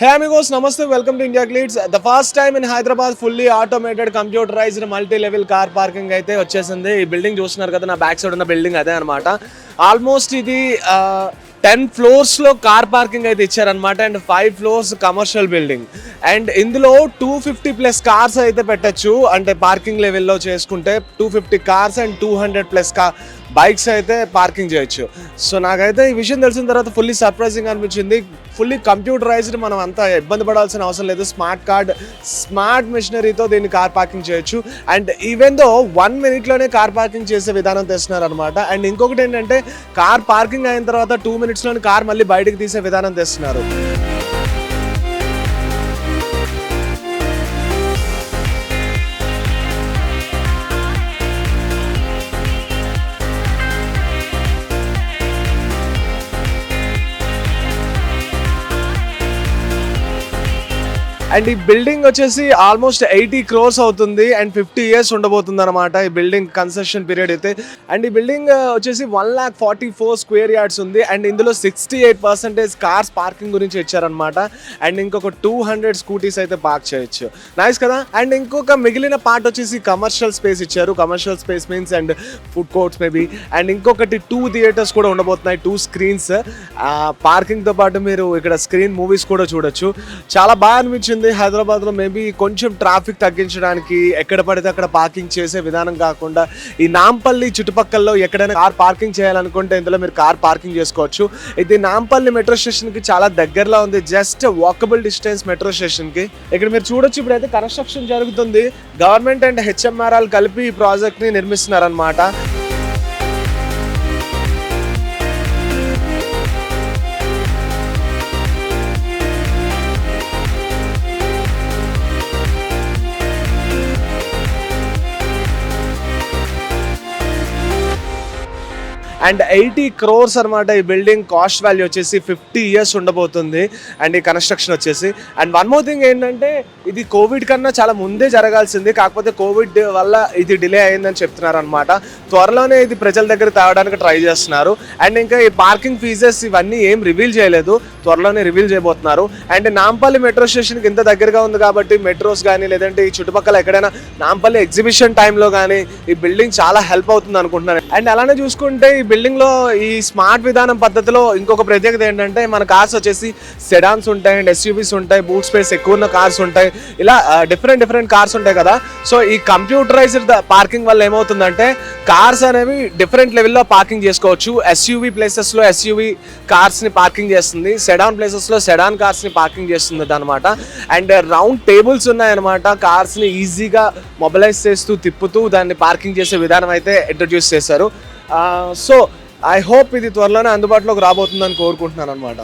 Hey amigos namaste welcome to India glides the first time in Hyderabad fully automated computerised multi level car parking అయితే వచ్చేసింది. ఈ building చూస్తున్నారు కదా నా back side ఉన్న building అదే అనమాట ఆల్మోస్ట్ ఇది టెన్ ఫ్లోర్స్లో కార్ పార్కింగ్ అయితే ఇచ్చారనమాట and five floors commercial building and ఇందులో టూ ఫిఫ్టీ ప్లస్ కార్స్ అయితే పెట్టచ్చు. అంటే పార్కింగ్ లెవెల్లో చేసుకుంటే two fifty cars and two hundred plus car bikes అయితే పార్కింగ్ చేయొచ్చు. సో నాకైతే ఈ విషయం తెలిసిన తర్వాత ఫుల్లీ సర్ప్రైజింగ్ అనిపించింది. ఫుల్లీ కంప్యూటరైజ్డ్ మనం అంతా ఇబ్బంది పడాల్సిన అవసరం లేదు. స్మార్ట్ కార్డ్ స్మార్ట్ మిషనరీతో దీన్ని కార్ పార్కింగ్ చేయొచ్చు. అండ్ ఈవెన్ దో వన్ మినిట్లోనే కార్ పార్కింగ్ చేసే విధానం తెస్తున్నారు అనమాట అండ్ ఇంకొకటి ఏంటంటే కార్ పార్కింగ్ అయిన తర్వాత టూ మినిట్స్లోనే కార్ మళ్ళీ బయటకు తీసే విధానం తెస్తున్నారు. అండ్ ఈ బిల్డింగ్ వచ్చేసి ఆల్మోస్ట్ ఎయిటీ క్రోర్స్ అవుతుంది అండ్ ఫిఫ్టీ ఇయర్స్ ఉండబోతుంది అనమాట ఈ బిల్డింగ్ కన్స్ట్రక్షన్ పీరియడ్ అయితే. అండ్ ఈ బిల్డింగ్ వచ్చేసి one lakh forty four square yards ఉంది. అండ్ ఇందులో sixty eight percentage cars parking గురించి ఇచ్చారనమాట అండ్ ఇంకొక టూ హండ్రెడ్ స్కూటీస్ అయితే పార్క్ చేయొచ్చు. నైస్ కదా? అండ్ ఇంకొక మిగిలిన పార్ట్ వచ్చేసి కమర్షియల్ స్పేస్ ఇచ్చారు. Commercial space means and food courts maybe and ఇంకొకటి టూ థియేటర్స్ కూడా ఉండబోతున్నాయి. టూ స్క్రీన్స్ పార్కింగ్తో పాటు మీరు ఇక్కడ స్క్రీన్ మూవీస్ కూడా చూడొచ్చు. చాలా బాగా అనిపించింది. హైదరాబాద్లో మేబీ కొంచెం ట్రాఫిక్ తగ్గించడానికి ఎక్కడ పడితే అక్కడ పార్కింగ్ చేసే విధానం కాకుండా ఈ నాంపల్లి చుట్టుపక్కల్లో ఎక్కడైనా కార్ పార్కింగ్ చేయాలనుకుంటే ఇందులో మీరు కార్ పార్కింగ్ చేసుకోవచ్చు. ఇది నాంపల్లి మెట్రో స్టేషన్కి చాలా దగ్గరలో ఉంది. జస్ట్ వాకబుల్ డిస్టెన్స్ మెట్రో స్టేషన్కి. ఇక్కడ మీరు చూడొచ్చు ఇప్పుడైతే కన్స్ట్రక్షన్ జరుగుతుంది. గవర్నమెంట్ అండ్ హెచ్ఎంఆర్ఆల్ కలిపి ఈ ప్రాజెక్ట్ని నిర్మిస్తున్నారనమాట అండ్ ఎయిటీ క్రోర్స్ అనమాట ఈ బిల్డింగ్ కాస్ట్ వాల్యూ వచ్చేసి ఫిఫ్టీ ఇయర్స్ ఉండబోతుంది అండ్ ఈ కన్స్ట్రక్షన్ వచ్చేసి. అండ్ వన్ మోర్ థింగ్ ఏంటంటే ఇది కోవిడ్ కన్నా చాలా ముందే జరగాల్సింది కాకపోతే కోవిడ్ వల్ల ఇది డిలే అయిందని చెప్తున్నారు అనమాట త్వరలోనే ఇది ప్రజల దగ్గర తేవడానికి ట్రై చేస్తున్నారు. అండ్ ఇంకా ఈ పార్కింగ్ ఫీజెస్ ఇవన్నీ ఏం రివీల్ చేయలేదు త్వరలోనే రివీల్ చేయబోతున్నారు. అండ్ నాంపల్లి మెట్రో స్టేషన్కి ఇంత దగ్గరగా ఉంది కాబట్టి మెట్రోస్ కానీ లేదంటే ఈ చుట్టుపక్కల ఎక్కడైనా నాంపల్లి ఎగ్జిబిషన్ టైంలో కానీ ఈ బిల్డింగ్ చాలా హెల్ప్ అవుతుంది అనుకుంటున్నాను. అండ్ అలానే చూసుకుంటే ఈ బిల్డింగ్లో ఈ స్మార్ట్ విధానం పద్ధతిలో ఇంకొక ప్రత్యేకత ఏంటంటే మన కార్స్ వచ్చేసి సెడాన్స్ ఉంటాయి అండ్ ఎస్యూబీస్ ఉంటాయి బూట్ స్పేస్ ఎక్కువ ఉన్న కార్స్ ఉంటాయి. ఇలా డిఫరెంట్ డిఫరెంట్ కార్స్ ఉంటాయి కదా. సో ఈ కంప్యూటరైజ్డ్ పార్కింగ్ వల్ల ఏమవుతుందంటే కార్స్ అనేవి డిఫరెంట్ లెవెల్లో పార్కింగ్ చేసుకోవచ్చు. ఎస్యూవీ ప్లేసెస్లో ఎస్యూవీ కార్స్ని పార్కింగ్ చేస్తుంది. సెడాన్ ప్లేసెస్లో సెడాన్ కార్స్ని పార్కింగ్ చేస్తుంది అనమాట అండ్ రౌండ్ టేబుల్స్ ఉన్నాయన్నమాట. కార్స్ని ఈజీగా మొబిలైజ్ చేస్తూ తిప్పుతూ దాన్ని పార్కింగ్ చేసే విధానం అయితే ఇంట్రడ్యూస్ చేశారు. సో ఐ హోప్ ఇది త్వరలోనే అందుబాటులోకి రాబోతుందని కోరుకుంటున్నాను అనమాట